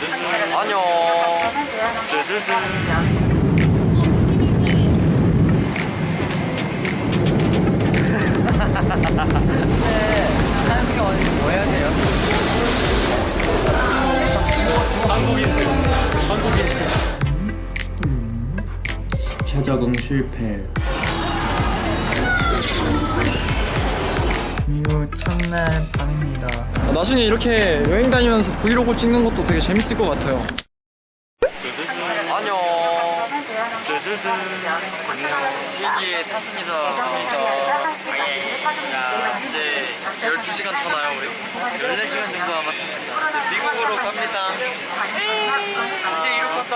안녕. 쯔쯔쯔. 하는 게 어디 뭐 해야 돼요? 한국인. 한국인. 시차 적응 실패. 첫날 밤입니다. 나중에 이렇게 여행 다니면서 브이로그 찍는 것도 되게 재밌을 것 같아요. 안녕. 비행기에 탔습니다. 탔습니다. 야, 이제 12시간 더 나요, 우리. 14시간 정도 아마 탑니다. 이제 미국으로 갑니다. 이제 이륙한다.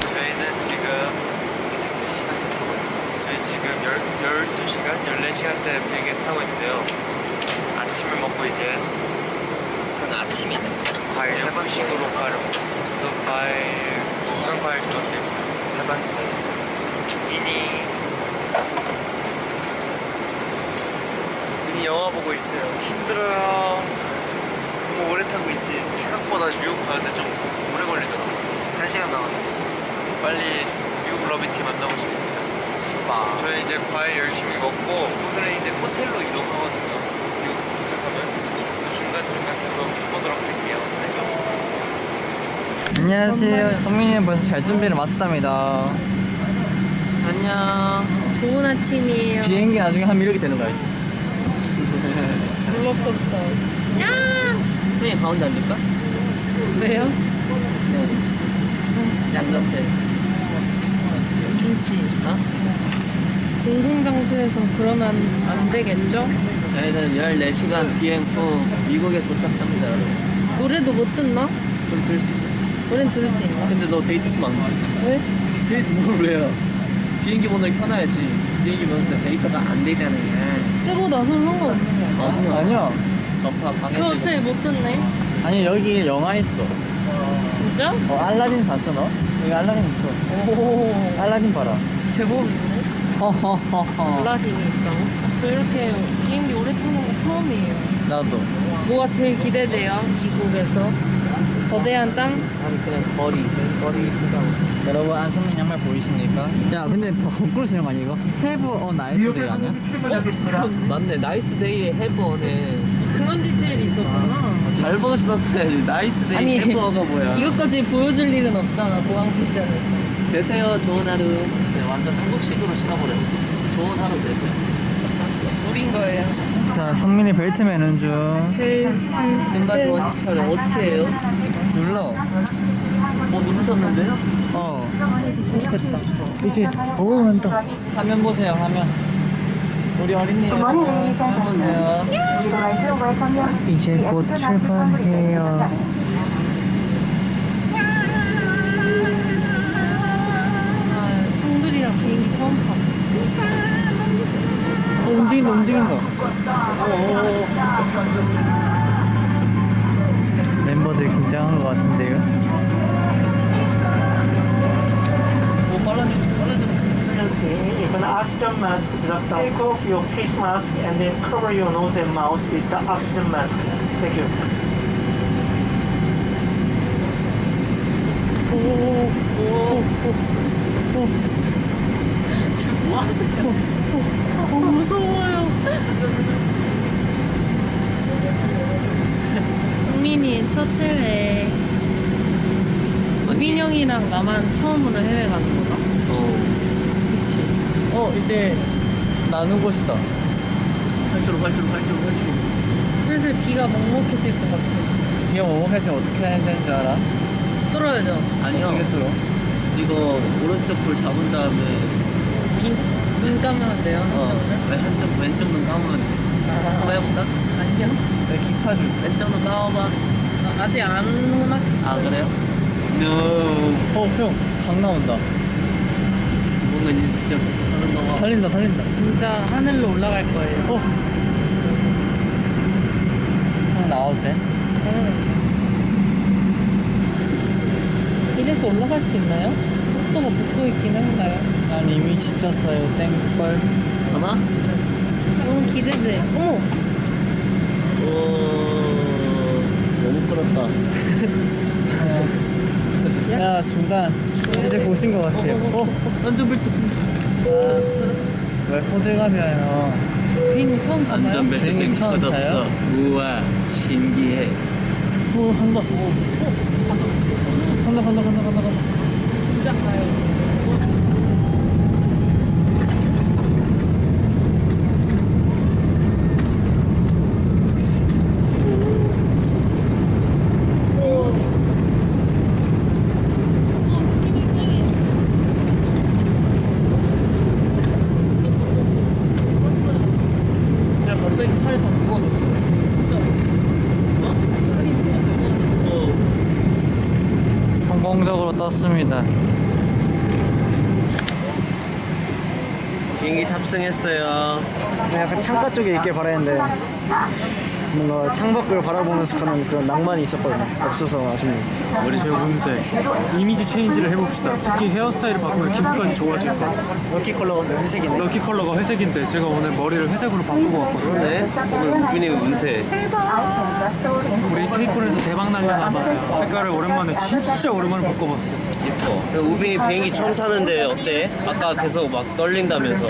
저희는 지금 이제 몇 시간째 타고 있는지. 저희 지금 12시간, 14시간째 비행기 타고 있는데요. 아침을 먹고 이제 아침이 아니야. 과일 세 번씩으로 과일을 저도 과일 어떤 과일 두 번째 세 번째. 미니. 미니 영화 보고 있어요. 힘들어요. 너무 오래 타고 있지. 생각보다 미국 가는데 좀 오래 걸리더라고 한 시간 남았어. 빨리 미국 러비티 만나고 싶습니다 수박. 저희 이제 과일 열심히 먹고 오늘은 이제 호텔로 이동하거든요 미국 도착하면 중간중간 계속 해보도록 할게요 안녕 안녕하세요. 성민이는 벌써 잘 준비를 마쳤답니다. 안녕. 좋은 아침이에요. 비행기 나중에 하면 이렇게 되는 거 알지? 롤러코스터. 선생님 가운데 앉을까? 왜요? 양옆에. 민 씨. 어? 공공장소에서 그러면 안 되겠죠? 저희는 14시간 비행 후 미국에 도착합니다, 여러분. 노래도 못 듣나? 좀 들을 수 있어. 노래는 들을 수 있나? 근데 너 데이트 쓰면 안 돼. 왜? 데이트 뭘 왜요? 비행기 번호를 켜놔야지. 비행기 번호 데이터가 안 되잖아요. 뜨고 나서 상관없는 거야. 아니요. 아니요. 전파 방해. 이거 제일 못 듣네. 아니 여기 영화 있어. 진짜? 어 알라딘 봤어 너? 여기 알라딘 있어. 오. 알라딘 봐라. 제법. 허허허허. 있다고? 저 이렇게 비행기 오래 타는 거 처음이에요. 나도. 뭐가 제일 기대돼요? 미국에서? 거대한 땅? 아니 그냥 거리. 거리 크다고. 여러분 안성민 양말 보이십니까? 야 근데 거꾸로 쓰는 거 아니야 이거? Have a nice day 아니야? 맞네. 나이스 데이에 해버네. 그런 디테일이 있었구나. 잘 보셨어야지. 나이스 데이 아니, 해버가 뭐야. 이것까지 보여줄 일은 없잖아, 보안 쿠션에서. 되세요. 좋은 하루. 네, 완전 한국식으로 신어버려. 좋은 하루 되세요. 우린 거예요. 자 성민이 벨트 매는 중. 등받이 원위치를 어떻게 해요? 눌러. 뭐 누르셨는데요? 어. 됐다. 이제 오만 더. 화면 보세요 화면. 우리 어린이 화면 보세요. 이제 곧 출발해요. 어, 움직인다 움직인다. 멤버들 긴장한 것 같은데요. 뭐 빨라지고 빨라지고 Okay, you're gonna oxygen mask. Just take off your face mask and then cover your nose and mouth with the oxygen mask. Thank you. 어, 무서워요. 국민이 첫 해외. 형이랑 나만 처음으로 해외 가는 거다. 어 그치. 어 이제 나눈 곳이다. 활주로 활주로 활주로 활주로 슬슬 비가 먹먹해질 것 같아. 오목할 때 어떻게 해야 되는 줄 알아? 뚫어야죠. 아니요 어떻게 들어? 이거 오른쪽 불 잡은 다음에 눈, 눈 감으면 돼요. 어 한쪽을. 왼- 한쪽 왼쪽 눈 감으면 돼. 한번 해볼까? 아니요. 내 기파 줄. 왼쪽 눈 감아봐 아, 아직 안 음악했어요. 아 그래요? No 어, 형, 강 나온다. 뭔가 이제 진짜 하는 거가 달린다, 달린다. 진짜 하늘로 올라갈 거예요. 어. 형 나와도 돼? 이래서 올라갈 수 있나요? 속도가 붙고 있긴 한가요? 난 이미 지쳤어요, 땡벌. 하나? 너무 기대돼. 어머! 오 너무 못 들었다. 야 중단 이제 보신 것 같아요 어? 안전벨트 왜 호들갑이에요 비행기 처음 타요? 안전벨트 비행기 땡 처음 터졌어. 타요? 우와 신기해. 오 한다 오 간다 간다 간다 간다 간다 진짜 가요. 야 갑자기 팔이 더 무거워졌어 진짜 떴습니다 비행기 탑승했어요. 약간 창가 쪽에 있길 바랬는데 뭔가 창밖을 바라보면서 가는 그런 낭만이 있었거든요. 없어서 아쉽네요. 제 운세 이미지 체인지를 해봅시다 특히 헤어스타일을 바꾸면 기분까지 좋아질 거야 럭키 컬러가 회색이네. 럭키 컬러가 회색인데 제가 오늘 머리를 회색으로 바꾸고 왔거든요 네? 오늘 우빈이 운세. 우리 케이콘에서 대박 날려나 봐요 색깔을 오랜만에 진짜 오랜만에 바꿔봤어요 이뻐. 그 우빈이 비행기 처음 타는데 어때? 아까 계속 막 떨린다면서.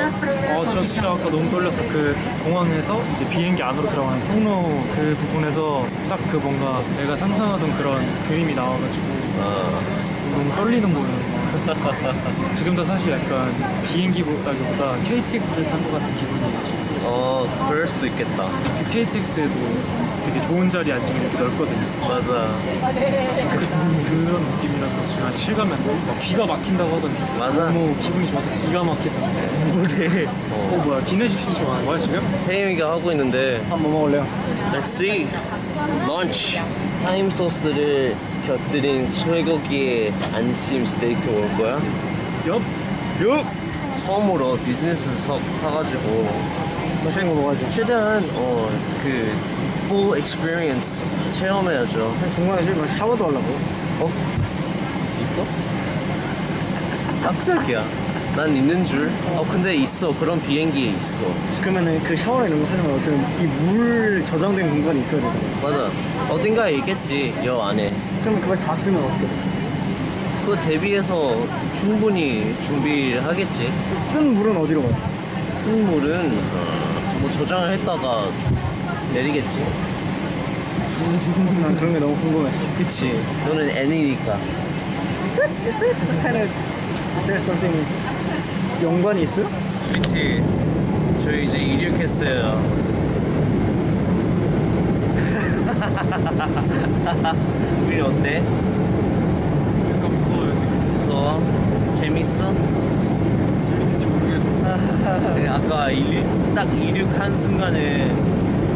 어저 진짜 아까 너무 떨렸어 그 공항에서 이제 비행기 안으로 들어가는 통로 그 부분에서 딱 그 뭔가 내가 상상하던 그런 그림이 나와 가지고 어. 너무 떨리는 거예요 지금도 사실 약간 비행기보다기보다 KTX를 탄 것 같은 기분이에요 지금 어, 그럴 수도 있겠다. 그 KTX에도 되게 좋은 자리에 앉으면 이렇게 넓거든요. 맞아. 그, 그런 느낌이라서 지금 아직 실감이 안 나요. 막 귀가 막힌다고 하던데. 맞아. 너무 기분이 좋아서 기가 막히다. 우리 어, 뭐야, 기내식 신청하는 거야, 지금? 혜임이가 하고 있는데 한 번 먹을래요? Let's see. 런치. 타임 소스를 곁들인 쇠고기의 안심 스테이크 먹을 거야? 옆! 육! 처음으로 비즈니스 석 타가지고 맛있는 거 먹어야죠. 최대한 어그 full experience 체험해야죠. 중간에 지금 샤워도 하려고. 어? 있어? 깜짝이야. 난 있는 줄. 어 근데 있어. 그런 비행기에 있어. 그러면은 그 샤워나 이런 거 하려면 어떤 이 물 저장된 공간이 있어야 되잖아요. 맞아. 어딘가에 있겠지. 여 안에. 그러면 그걸 다 쓰면 어떻게 돼? 그거 대비해서 충분히 준비를 하겠지. 쓴 물은 어디로 가요? 쓴 물은 어, 뭐 저장을 했다가 내리겠지. 난 그런 게 너무 궁금해. 그치. 너는 N이니까. Is it kind of is there something 연관이 있어요? 그치. 저희 이제 이륙했어요. 우리 어때? 약간 무서워요, 지금. 무서워? 재밌어? 재밌는지 모르겠는데. 네, 아까 이륙, 딱 이륙한 순간에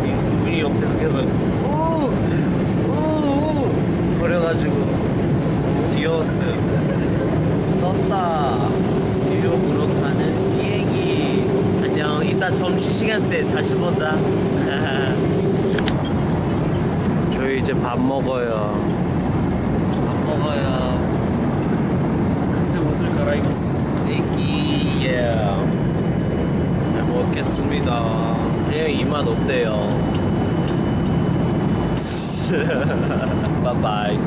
이- 우리 옆에서 계속 우! 우! 우! 거려가지고 너무 귀여웠어요. 12시 시간대 다시 보자. 저희 이제 밥 먹어요. 밥 먹어요. 각세 옷을 갈아입었어. 애기 예잘 먹겠습니다. 예, 대형 이맛 어때요? 바이바이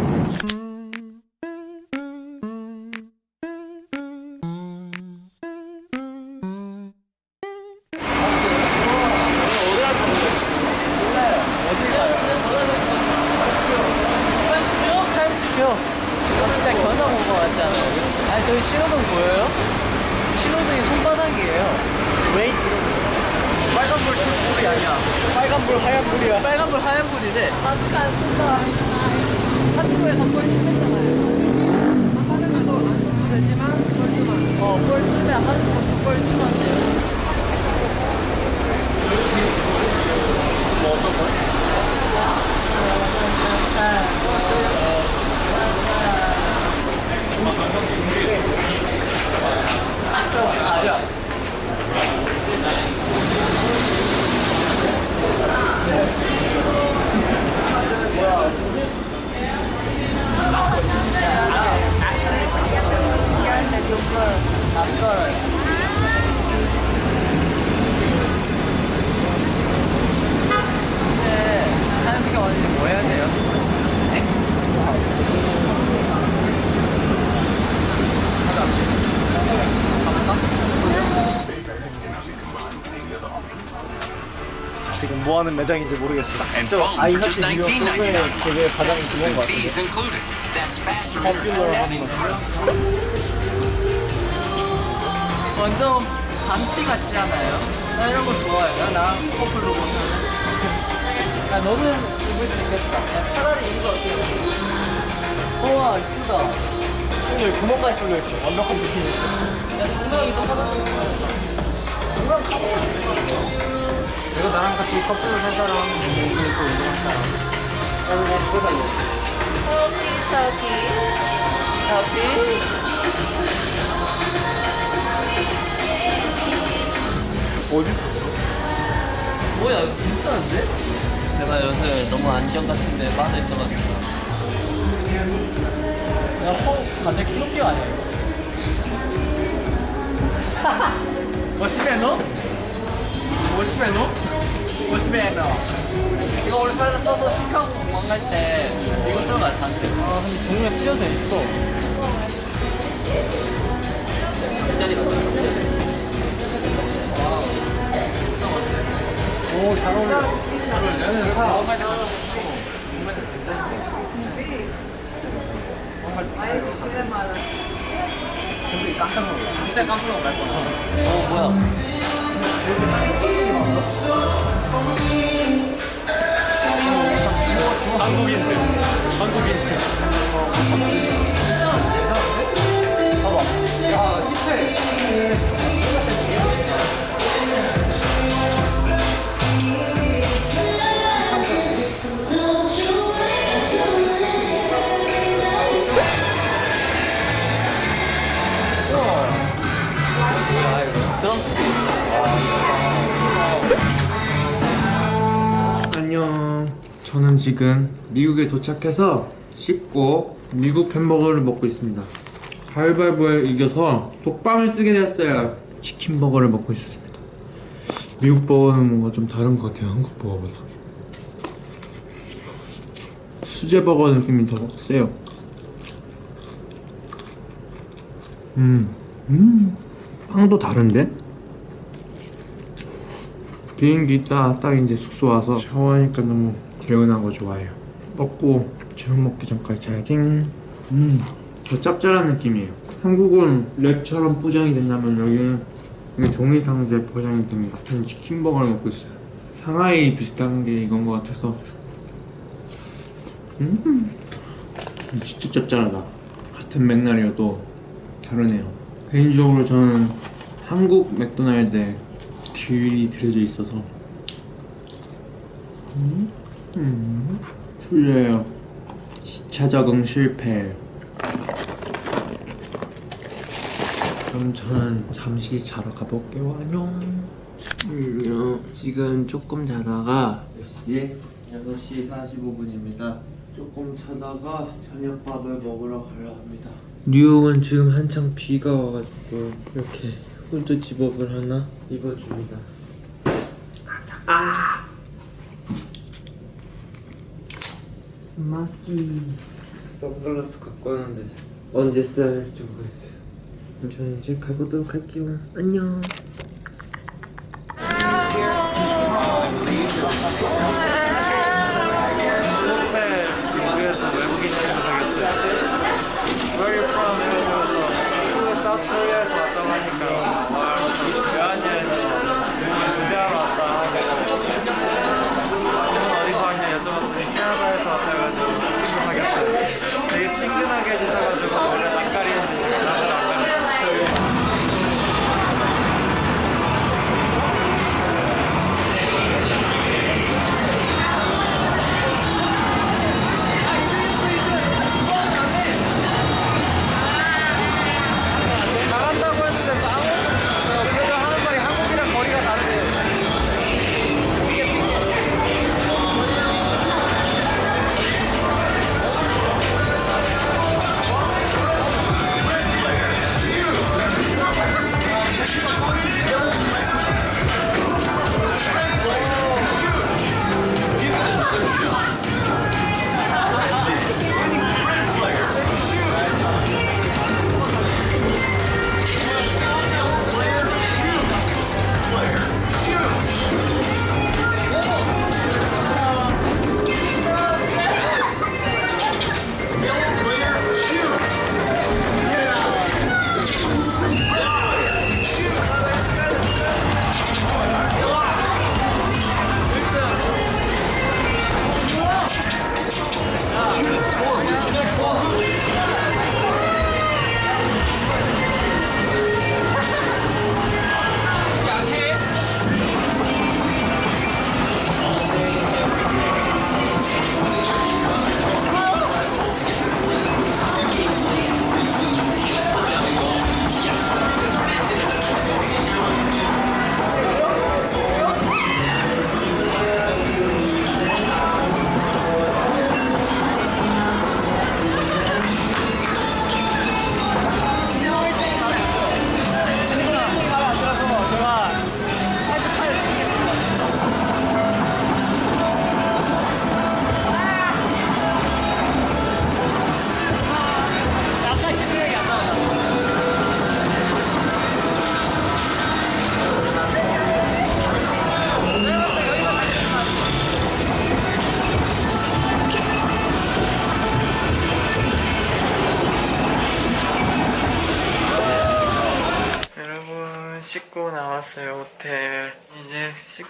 하는 매장인지 모르겠어요. 저 아이하트 비교 소스에 되게 가장 좋은 것 같은데. popular 하는 것 같아요. 완전 반티 같지 않아요? 나 이런 거 좋아해. 나 커플로 보면. 야, 너는 입을 수 있겠다. 야, 차라리 이거 어때? 우와, 이쁘다. 오늘 구멍까지 뚫려 있어. 완벽한 느낌이었어. 야, 정강이도 하나도 정 강 이거 나랑 같이 커플로 살 사람, 그리고 또 운동할 사람. 나는 그냥 그거 살래. 어디 있었어? 뭐야, 괜찮은데? 제가 요새 너무 안경 같은데 빠져 있어가지고. 야, 허, 다들 키노피오 아니야, 이거? 워시메노? 워시메노? 워시메노. 이거 우리 써- 써서 시카고 갈때 이거 쓰는 거 알지? 아, 근데 종류가 찢어져 있어. 잠자리 같은 거. 오, 잘 어울려. 얘는 다 공항 갈때 근데 깜짝 놀랐어. 진짜 깜짝 거야. 어, 뭐야. 한국인들. 한국인들. 안녕. 지금 미국에 도착해서 씻고 미국 햄버거를 먹고 있습니다. 가위바위보에 이겨서 독방을 쓰게 됐어요. 치킨 버거를 먹고 있었습니다. 미국 버거는 뭔가 좀 다른 것 같아요. 한국 버거보다. 수제 버거 느낌이 더 세요. 음, 음, 빵도 다른데? 비행기 있다 딱 이제 숙소 와서 샤워하니까 너무 개운하고 좋아요. 먹고 저녁 먹기 전까지 자야지 음 더 짭짤한 느낌이에요. 한국은 랩처럼 포장이 된다면 여기는 이게 종이 상자에 포장이 됩니다 저는 치킨버거를 먹고 있어요. 상하이 비슷한 게 이건 것 같아서. 음 진짜 짭짤하다. 같은 맥날이어도 다르네요. 개인적으로 저는 한국 맥도날드에 귤이 들여져 있어서. 음, 음, 틀려요. 시차 적응 실패. 그럼 저는 잠시 자러 가볼게요. 안녕. 안녕 지금 조금 자다가 몇 시지? 6시 45분입니다. 조금 자다가 저녁밥을 먹으러 가려 합니다. 뉴욕은 지금 한창 비가 와가지고 이렇게 후드 집업을 하나? 입어줍니다. 아! 마스키 선글라스 갖고 왔는데 언제 써야 할지 모르겠어요. 그럼 저는 이제 가보도록 할게요. 안녕. 되게 친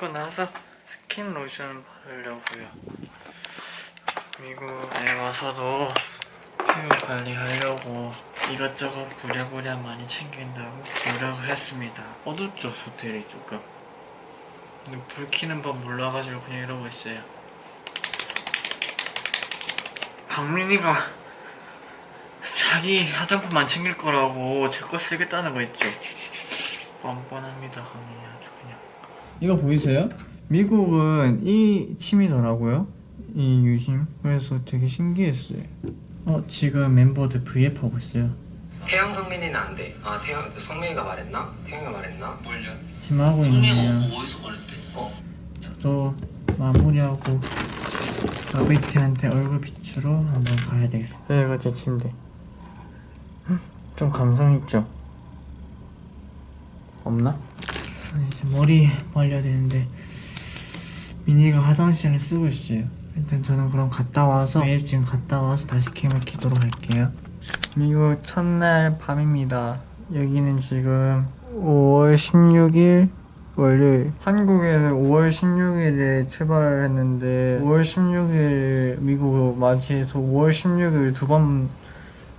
씻고 나와서 스킨 로션 바르려고요. 미국에 와서도 피부 관리하려고 이것저것 부랴부랴 많이 챙긴다고 노력을 했습니다. 어둡죠 호텔이 조금. 근데 불 켜는 법 몰라가지고 그냥 이러고 있어요. 박민이가 자기 화장품 안 챙길 거라고 제 거 쓰겠다는 거 있죠? 뻔뻔합니다 강민이 아주 그냥 이거 보이세요? 미국은 이 침이더라고요. 이 유심. 그래서 되게 신기했어요. 어 지금 멤버들 브이앱 하고 있어요. 태양 성민이는 안 돼. 아 태양 성민이가 말했나? 태양이가 말했나? 뭘요? 지금 하고 있네요. 어디서 말했대? 어? 저도 마무리하고 러비티한테 얼굴 비추러 한번 가야 되겠어. 여기가 제 침대. 헉, 좀 감성 있죠? 없나? 이제 머리 말려야 되는데 미니가 화장실을 쓰고 있어요. 일단 저는 그럼 갔다 와서 매일 지금 갔다 와서 다시 캠을 키도록 할게요. 미국 첫날 밤입니다. 여기는 지금 5월 16일 월요일 한국에서 5월 16일에 출발을 했는데 5월 16일 미국을 맞이해서 5월 16일 두 번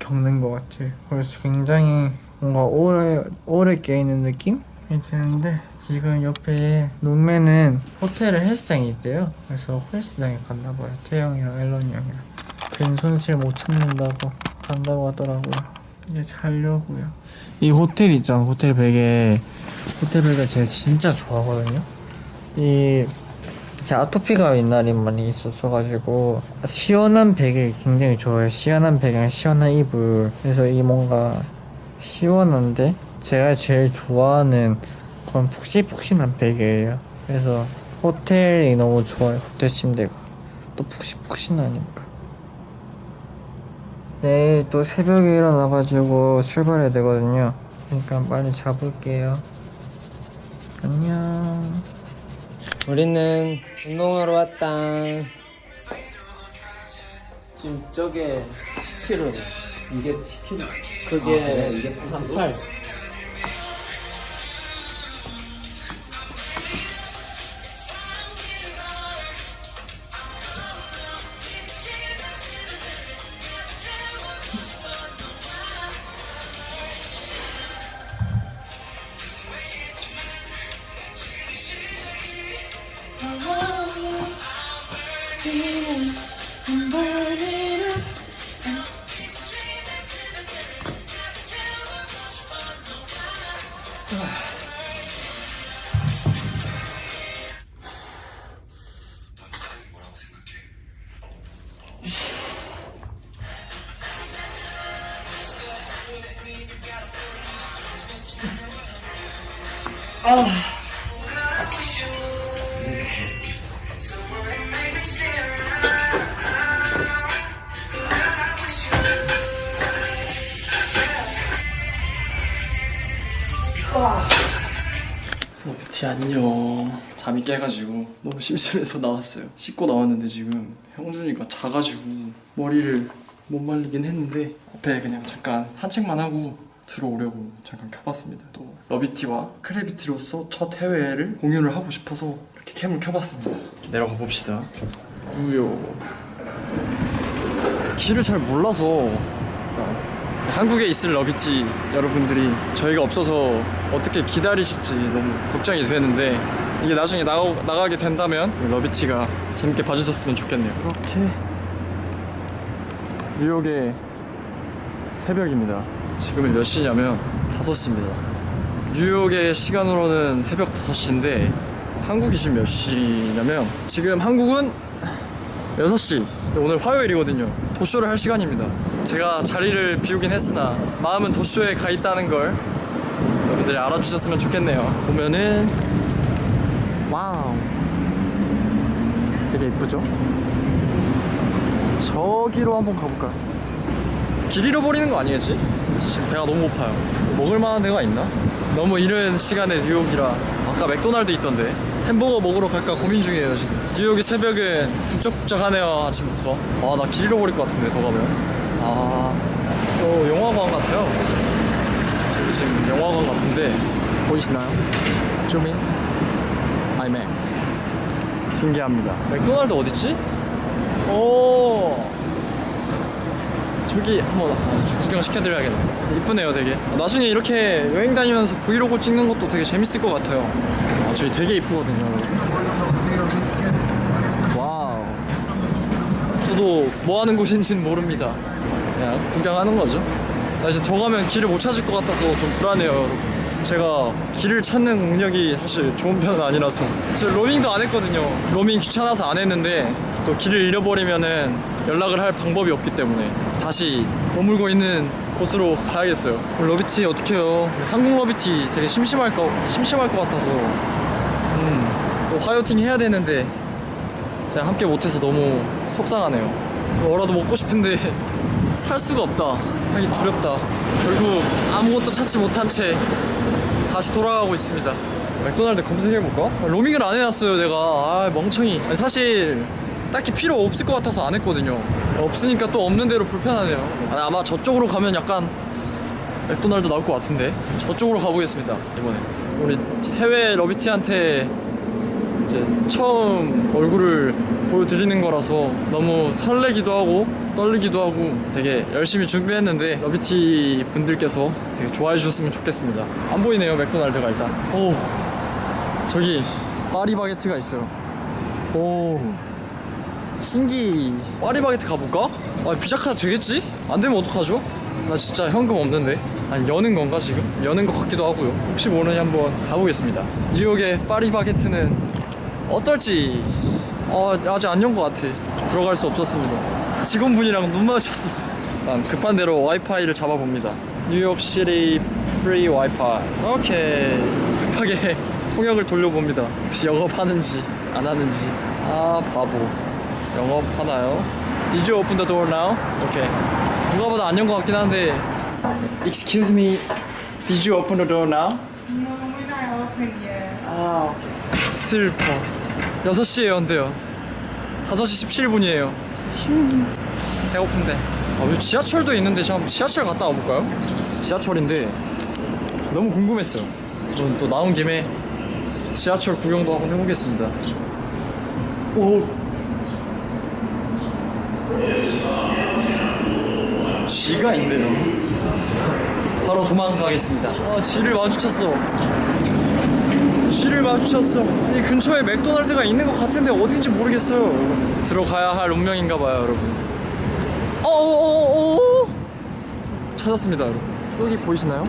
겪는 것 같아요 그래서 굉장히 뭔가 오래 오래 깨 있는 느낌 이 드는데 지금 옆에 룸메는 호텔에 헬스장이 있대요. 그래서 헬스장에 갔나 봐요. 태영이랑 앨런이 형이랑. 근손실 못 참는다고 간다고 하더라고요. 이제 자려고요. 이 호텔 있잖아. 호텔 베개. 호텔 베개 제가 진짜 좋아하거든요. 이 제가 아토피가 옛날에 많이 있었어가지고 시원한 베개를 굉장히 좋아해요. 시원한 베개랑 시원한 이불. 그래서 이 뭔가 시원한데 제가 제일 좋아하는 그런 푹신푹신한 베개예요. 그래서 호텔이 너무 좋아요. 호텔 침대가 또 푹신푹신하니까. 내일 또 새벽에 일어나가지고 출발해야 되거든요. 그러니까 빨리 잡을게요. 안녕. 우리는 운동하러 왔다. 지금 저게 10kg. 이게 10kg. 그게 아, 네. 이게 8. 어, 아. 로비티 안녕 잠이 깨가지고 너무 심심해서 나왔어요 씻고 나왔는데 지금 형준이가 자가지고 머리를 못 말리긴 했는데 앞에 그냥 잠깐 산책만 하고 들어오려고 잠깐 켜봤습니다. 또 러비티와 크래비티로서 첫 해외를 공연을 하고 싶어서 이렇게 캠을 켜봤습니다. 내려가 봅시다. 우요? 길을 잘 몰라서. 한국에 있을 러비티 여러분들이 저희가 없어서 어떻게 기다리실지 너무 걱정이 되는데 이게 나중에 나가, 나가게 된다면 러비티가 재밌게 봐주셨으면 좋겠네요. 이렇게 뉴욕의 새벽입니다 지금은 몇 시냐면 5시입니다 뉴욕의 시간으로는 새벽 5시인데 한국이 지금 몇 시냐면 지금 한국은 6시 오늘 화요일이거든요 도쇼를 할 시간입니다 제가 자리를 비우긴 했으나 마음은 도쇼에 가 있다는 걸 여러분들이 알아주셨으면 좋겠네요 보면은 와우 되게 이쁘죠? 저기로 한번 가볼까요? 길 잃어버리는 거 아니겠지? 지금 배가 너무 고파요. 먹을 만한 데가 있나? 너무 이른 시간에 뉴욕이라. 아까 맥도날드 있던데. 햄버거 먹으러 갈까 고민 중이에요 지금. 뉴욕의 새벽은 북적북적하네요 아침부터. 아 나 길 잃어버릴 것 같은데 더 가면. 아또 영화관 같아요. 저기 지금 영화관 같은데. 보이시나요? 줌인 아이맥스 신기합니다. 맥도날드 어딨지? 오 저기 한번 구경 시켜드려야겠네. 이쁘네요 되게. 나중에 이렇게 여행 다니면서 브이로그 찍는 것도 되게 재밌을 것 같아요. 아 저기 되게 이쁘거든요. 와우. 저도 뭐 하는 곳인지는 모릅니다. 그냥 구경하는 거죠? 나 이제 더 가면 길을 못 찾을 것 같아서 좀 불안해요 여러분. 제가 길을 찾는 능력이 사실 좋은 편은 아니라서. 저 로밍도 안 했거든요. 로밍 귀찮아서 안 했는데 또 길을 잃어버리면은 연락을 할 방법이 없기 때문에 다시 머물고 있는 곳으로 가야겠어요. 러비티 어떻게 해요? 한국 러비티 되게 심심할 거 심심할 것 같아서. 음 또 화요팅 해야 되는데 제가 함께 못해서 너무 속상하네요. 뭐라도 먹고 싶은데 살 수가 없다. 사기 두렵다. 결국 아무것도 찾지 못한 채 다시 돌아가고 있습니다. 맥도날드 검색해볼까? 로밍을 안 해놨어요 내가. 아 멍청이. 사실 딱히 필요 없을 것 같아서 안 했거든요. 없으니까 또 없는 대로 불편하네요. 아니, 아마 저쪽으로 가면 약간 맥도날드 나올 것 같은데. 저쪽으로 가보겠습니다 이번에. 우리 해외 러비티한테 이제 처음 얼굴을 보여드리는 거라서 너무 설레기도 하고 떨리기도 하고 되게 열심히 준비했는데 러비티 분들께서 되게 좋아해 주셨으면 좋겠습니다. 안 보이네요 맥도날드가 일단. 오 저기 파리바게트가 있어요. 오 신기 파리바게트 가볼까? 아 비자카드 되겠지? 안 되면 어떡하죠? 나 진짜 현금 없는데. 아니 여는 건가 지금? 여는 것 같기도 하고요. 혹시 모르니 한번 가보겠습니다. 뉴욕의 파리바게트는 어떨지. 어, 아직 안 연 것 같아. 들어갈 수 없었습니다. 직원분이랑 눈 마주쳤어 난 급한 대로 와이파이를 잡아봅니다. 뉴욕시리 프리 와이파이. 오케이. 급하게 통역을 돌려봅니다. 혹시 영업하는지 안 하는지. 아 바보 영업하나요? Did you open the door now? 오케이 누가 봐도 안 연 것 같긴 한데 Excuse me Did you open the door now? No, we're not open yet. 아, 오케이. 슬퍼. 6시에 연대요. 5시 17분이에요. 배고픈데. 아, 여기 지하철도 있는데 잠 지하철 갔다 와볼까요? 지하철인데 너무 궁금했어요. 그럼 또 나온 김에 지하철 구경도 한번 해보겠습니다. 오. 쥐가 있네요. 바로 도망가겠습니다. 아, 쥐를 마주쳤어. 쥐를 마주쳤어. 이 근처에 맥도날드가 있는 것 같은데 어딘지 모르겠어요. 들어가야 할 운명인가 봐요, 여러분. 어어어어 찾았습니다, 여러분. 여기 보이시나요?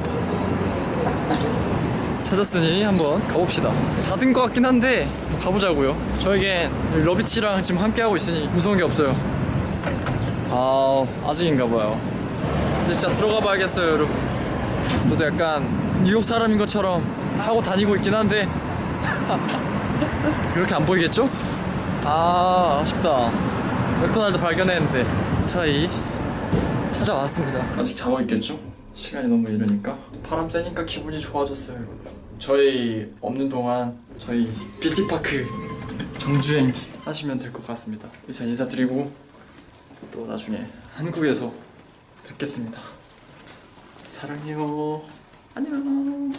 찾았으니 한번 가봅시다. 닫은 것 같긴 한데 가보자고요. 저에겐 러비치랑 지금 함께 하고 있으니 무서운 게 없어요. 아 아직인가 봐요. 이제 진짜 들어가 봐야겠어요, 여러분. 저도 약간 뉴욕 사람인 것처럼 하고 다니고 있긴 한데 그렇게 안 보이겠죠? 아 아쉽다 맥도날드 발견했는데 무사히 찾아왔습니다 아직 자고 있겠죠? 시간이 너무 이르니까 바람 쐬니까 기분이 좋아졌어요 여러분 저희 없는 동안 저희 뷰티파크 정주행 하시면 될 것 같습니다 이상 인사드리고 또 나중에 한국에서 뵙겠습니다. 사랑해요. 안녕